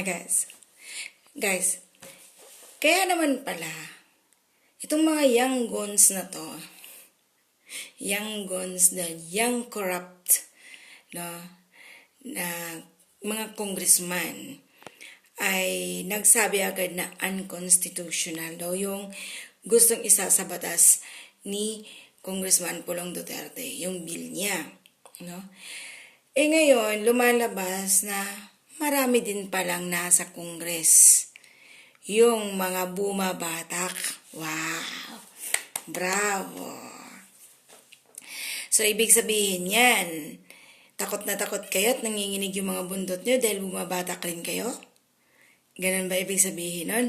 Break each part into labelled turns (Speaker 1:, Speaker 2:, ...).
Speaker 1: Ah, guys. Guys, kaya naman pala, itong mga young guns na to, young guns na young corrupt, no, na mga congressman, ay nagsabi agad na unconstitutional daw yung gustong isa sa batas ni Congressman Pulong Duterte, yung bill niya. No? Eh ngayon, lumalabas na marami din palang nasa Kongres. Yung mga bumabatak. Wow! Bravo! So, ibig sabihin yan, takot na takot kayo at nanginginig yung mga bundot nyo dahil bumabatak rin kayo? Ganun ba ibig sabihin nun?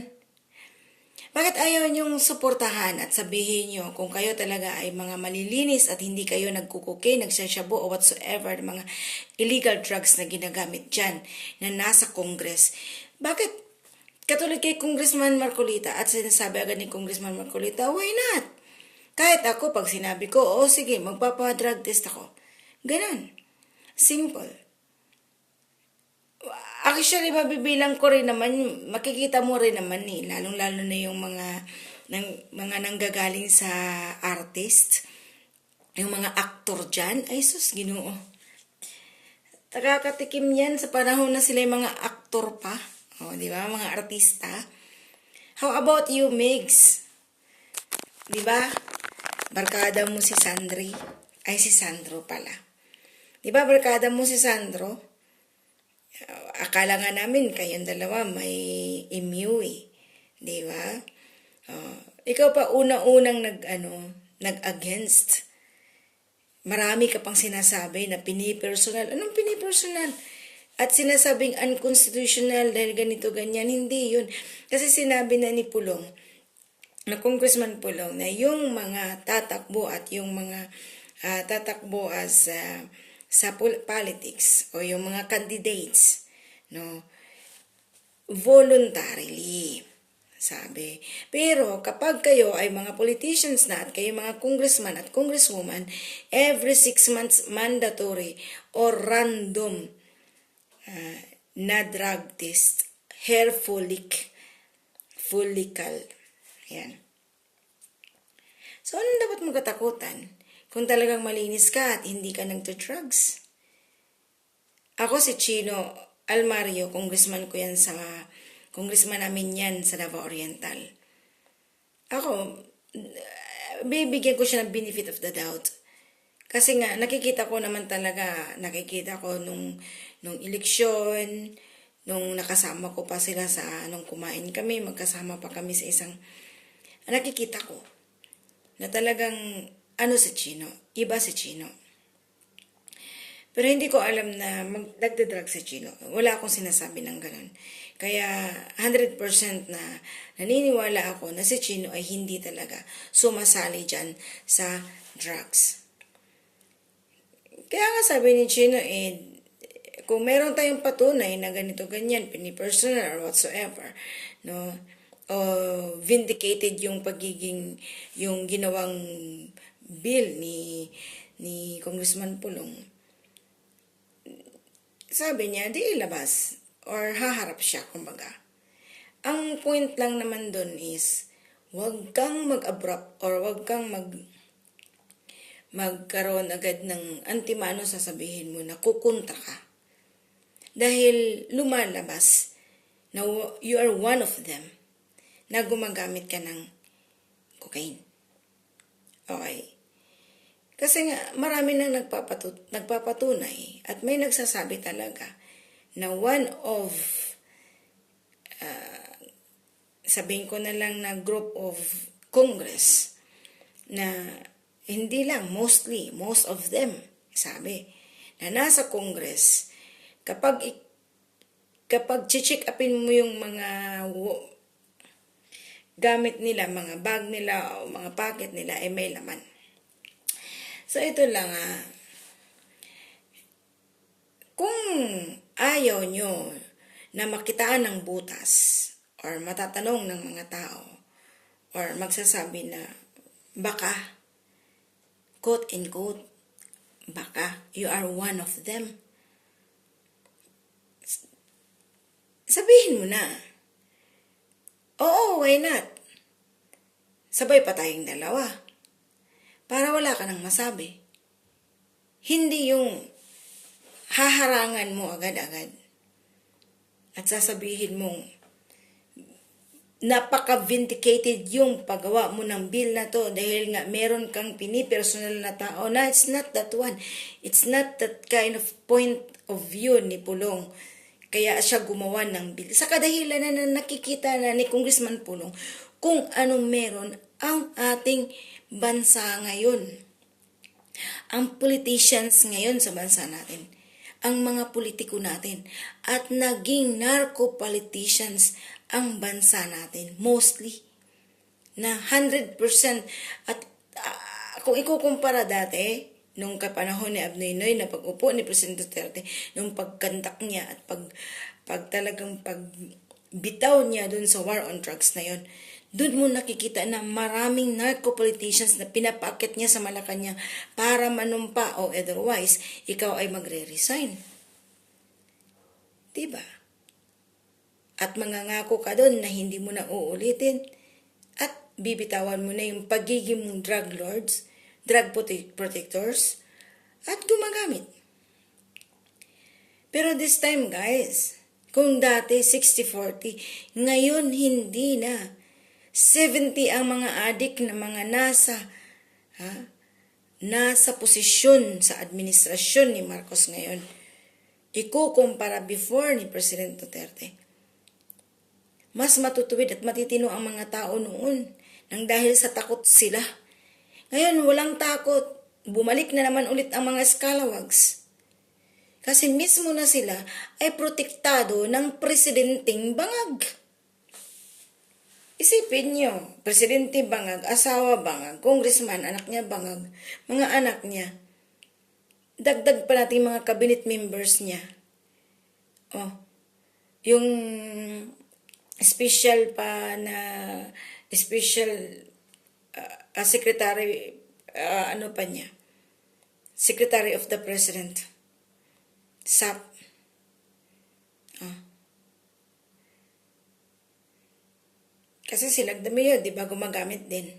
Speaker 1: Bakit ayaw niyong suportahan at sabihin niyo kung kayo talaga ay mga malilinis at hindi kayo nagkukuki, nagsasyabo o whatsoever, mga illegal drugs na ginagamit dyan na nasa Congress? Bakit katulad kay Congressman Marcolita at sinasabi agad ni Congressman Marcolita, why not? Kahit ako, pag sinabi ko, oh sige, magpapa-drug test ako. Ganon. Simple. Actually, mabibilang ko rin naman, makikita mo rin naman eh, lalong-lalo na yung mga, ng, mga nanggagaling sa artist, yung mga aktor dyan, ay sus, ginoo. Nakakatikim yan sa panahon na sila yung mga aktor pa, o, di ba, mga artista. How about you, Migs? Di ba? Barkada mo si Sandri, ay si Sandro pala. Di ba, barkada mo si Sandro? Akala nga namin kayong dalawa may immune eh. Di ba? Uh, ikaw pa una-unang nag, ano, nag-against. Marami ka pang sinasabi na pinipersonal. Anong pinipersonal? At sinasabing unconstitutional dahil ganito, ganyan. Hindi yun. Kasi sinabi na ni Pulong, na Congressman Pulong, na yung mga tatakbo at yung mga uh, tatakbo as uh, sa politics o yung mga candidates, no, voluntarily, sabi. Pero kapag kayo ay mga politicians na at kayo mga congressman at congresswoman, every six months mandatory or random uh, na drug test, hair follic, follicle. Yan. So, anong dapat mong katakutan? Kung talagang malinis ka at hindi ka nagto-drugs. Ako si Chino Almario, congressman ko yan sa, congressman namin yan sa Davao Oriental. Ako, bibigyan ko siya ng benefit of the doubt. Kasi nga, nakikita ko naman talaga, nakikita ko nung, nung eleksyon, nung nakasama ko pa sila sa, nung kumain kami, magkasama pa kami sa isang, nakikita ko, na talagang ano si Chino, iba si Chino. Pero hindi ko alam na mag, nagdadrag si Chino. Wala akong sinasabi ng ganun. Kaya 100% na naniniwala ako na si Chino ay hindi talaga sumasali dyan sa drugs. Kaya nga sabi ni Chino, eh, kung meron tayong patunay na ganito ganyan, pinipersonal or whatsoever, no, o vindicated yung pagiging, yung ginawang bill ni ni Congressman Pulong, sabi niya, di ilabas or haharap siya, kumbaga. Ang point lang naman doon is, wag kang mag-abrupt or wag kang mag magkaroon agad ng antimano sasabihin mo na kukontra ka. Dahil lumalabas na you are one of them na gumagamit ka ng cocaine. Okay. Kasi nga, marami nang nagpapatut nagpapatunay at may nagsasabi talaga na one of, uh, sabihin ko na lang na group of Congress na hindi lang, mostly, most of them, sabi, na nasa Congress, kapag kapag check upin mo yung mga gamit nila, mga bag nila o mga pocket nila, ay may laman. So, ito lang ah. Kung ayaw nyo na makitaan ng butas or matatanong ng mga tao or magsasabi na baka, quote and quote, baka you are one of them. sabihin mo na. Oo, why not? Sabay pa tayong dalawa. Para wala ka nang masabi. Hindi yung haharangan mo agad-agad. At sasabihin mong napaka-vindicated yung paggawa mo ng bill na to dahil nga meron kang pinipersonal na tao na it's not that one. It's not that kind of point of view ni Pulong. Kaya siya gumawa ng bill. Sa kadahilan na, na nakikita na ni Congressman Pulong kung anong meron ang ating bansa ngayon. Ang politicians ngayon sa bansa natin. Ang mga politiko natin. At naging narco-politicians ang bansa natin. Mostly. Na 100% at uh, kung ikukumpara dati nung kapanahon ni Abnoy Noy na pag-upo ni Presidente Duterte nung pagkandak niya at pag, pag talagang pag bitaw niya dun sa war on drugs na yon doon mo nakikita na maraming narco-politicians na pinapakit niya sa Malacanang para manumpa o otherwise, ikaw ay magre-resign. Diba? At mangangako ka doon na hindi mo na uulitin at bibitawan mo na yung pagiging mong drug lords, drug prote- protectors, at gumagamit. Pero this time guys, kung dati 60-40, ngayon hindi na 70 ang mga adik na mga nasa ha, nasa posisyon sa administrasyon ni Marcos ngayon. Ikukumpara before ni President Duterte. Mas matutuwid at matitino ang mga tao noon nang dahil sa takot sila. Ngayon, walang takot. Bumalik na naman ulit ang mga scalawags. Kasi mismo na sila ay protektado ng presidenteng bangag. Isipin nyo, Presidente Bangag, asawa Bangag, congressman, anak niya Bangag, mga anak niya. Dagdag pa natin mga cabinet members niya. Oh, yung special pa na special uh, secretary, uh, ano pa niya, Secretary of the President, SAP. Oh. Kasi sila dami yun, di ba, gumagamit din.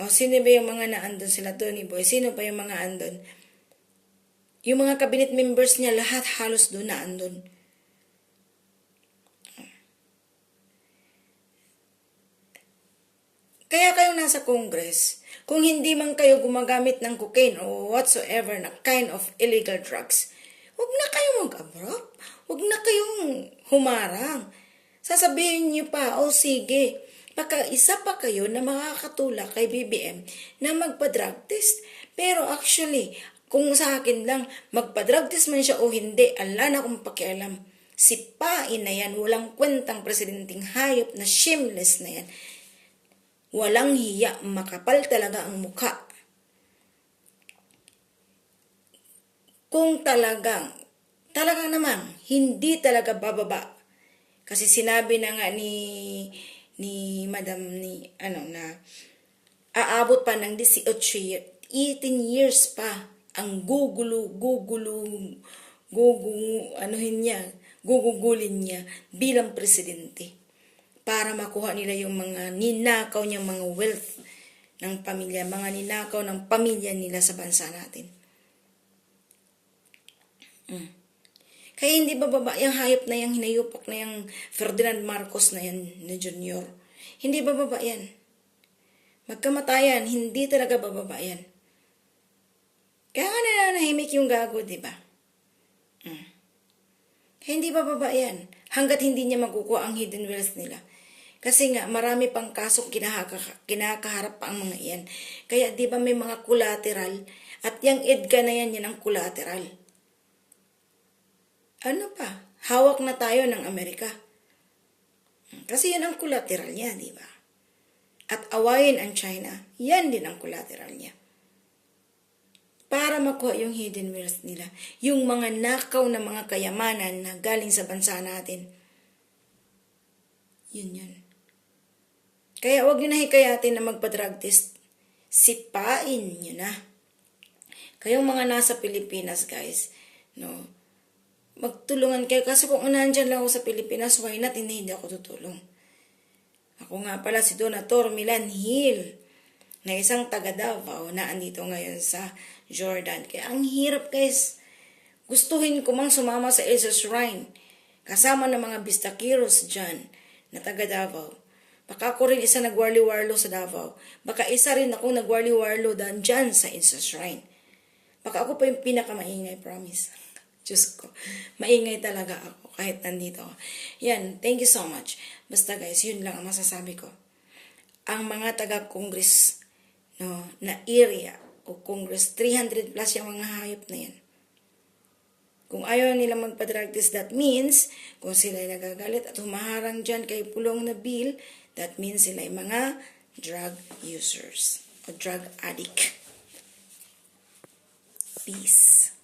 Speaker 1: O, sino ba yung mga naandun sila, Tony Boy? Sino pa yung mga andun? Yung mga cabinet members niya, lahat halos doon na andun. Kaya kayong nasa Congress, kung hindi man kayo gumagamit ng cocaine o whatsoever na kind of illegal drugs, huwag na kayong mag-abrupt. Huwag na kayong humarang. Sasabihin niyo pa, o oh, sige, baka isa pa kayo na makakatulak kay BBM na magpa-drug test. Pero actually, kung sa akin lang, magpa-drug test man siya o hindi, ala na akong pakialam. Sipain na yan, walang kwentang presidenting hayop na shameless na yan. Walang hiya, makapal talaga ang mukha. Kung talagang, talagang naman, hindi talaga bababa. Kasi sinabi na nga ni, ni Madam ni, ano na, aabot pa ng 18 years, 18 years pa ang gugulo, gugulo, gugu, anuhin niya, gugugulin niya bilang presidente para makuha nila yung mga ninakaw niyang mga wealth ng pamilya, mga ninakaw ng pamilya nila sa bansa natin. Mm. Kaya hindi ba baba yung hayop na yung hinayupak na yung Ferdinand Marcos na yan na junior? Hindi ba baba yan? Magkamatayan, hindi talaga bababa yan. Kaya nga nananahimik yung gago, di ba? Mm. Kaya hindi bababa yan hanggat hindi niya makukuha ang hidden wealth nila. Kasi nga, marami pang kasong kinahaka, kinakaharap pa ang mga iyan. Kaya di ba may mga collateral? At yung EDGA na yan, yan ang collateral. Ano pa? Hawak na tayo ng Amerika. Kasi yan ang collateral niya, di ba? At awayin ang China, yan din ang collateral niya. Para makuha yung hidden wealth nila. Yung mga nakaw na mga kayamanan na galing sa bansa natin. Yun yun. Kaya huwag nyo na hikayatin na magpa-drug test. Sipain nyo na. Kayong mga nasa Pilipinas, guys, no, magtulungan kayo. Kasi kung nandyan lang ako sa Pilipinas, why not? Hindi, hindi ako tutulong. Ako nga pala si Donator Milan Hill, na isang taga Davao na andito ngayon sa Jordan. Kaya ang hirap guys. Gustuhin ko mang sumama sa Elsa Shrine. Kasama ng mga bistakiros dyan na taga Davao. Baka ako rin isa nagwarli-warlo sa Davao. Baka isa rin ako nagwarli-warlo dyan sa Elsa Shrine. Baka ako pa yung pinakamaingay, promise. Diyos ko. Maingay talaga ako kahit nandito. Yan, thank you so much. Basta guys, yun lang ang masasabi ko. Ang mga taga-congress no, na area o congress, 300 plus yung mga hayop na yan. Kung ayaw nila magpa-drug test, that means, kung sila ay nagagalit at humaharang dyan kay pulong na bill, that means sila ay mga drug users o drug addict. Peace.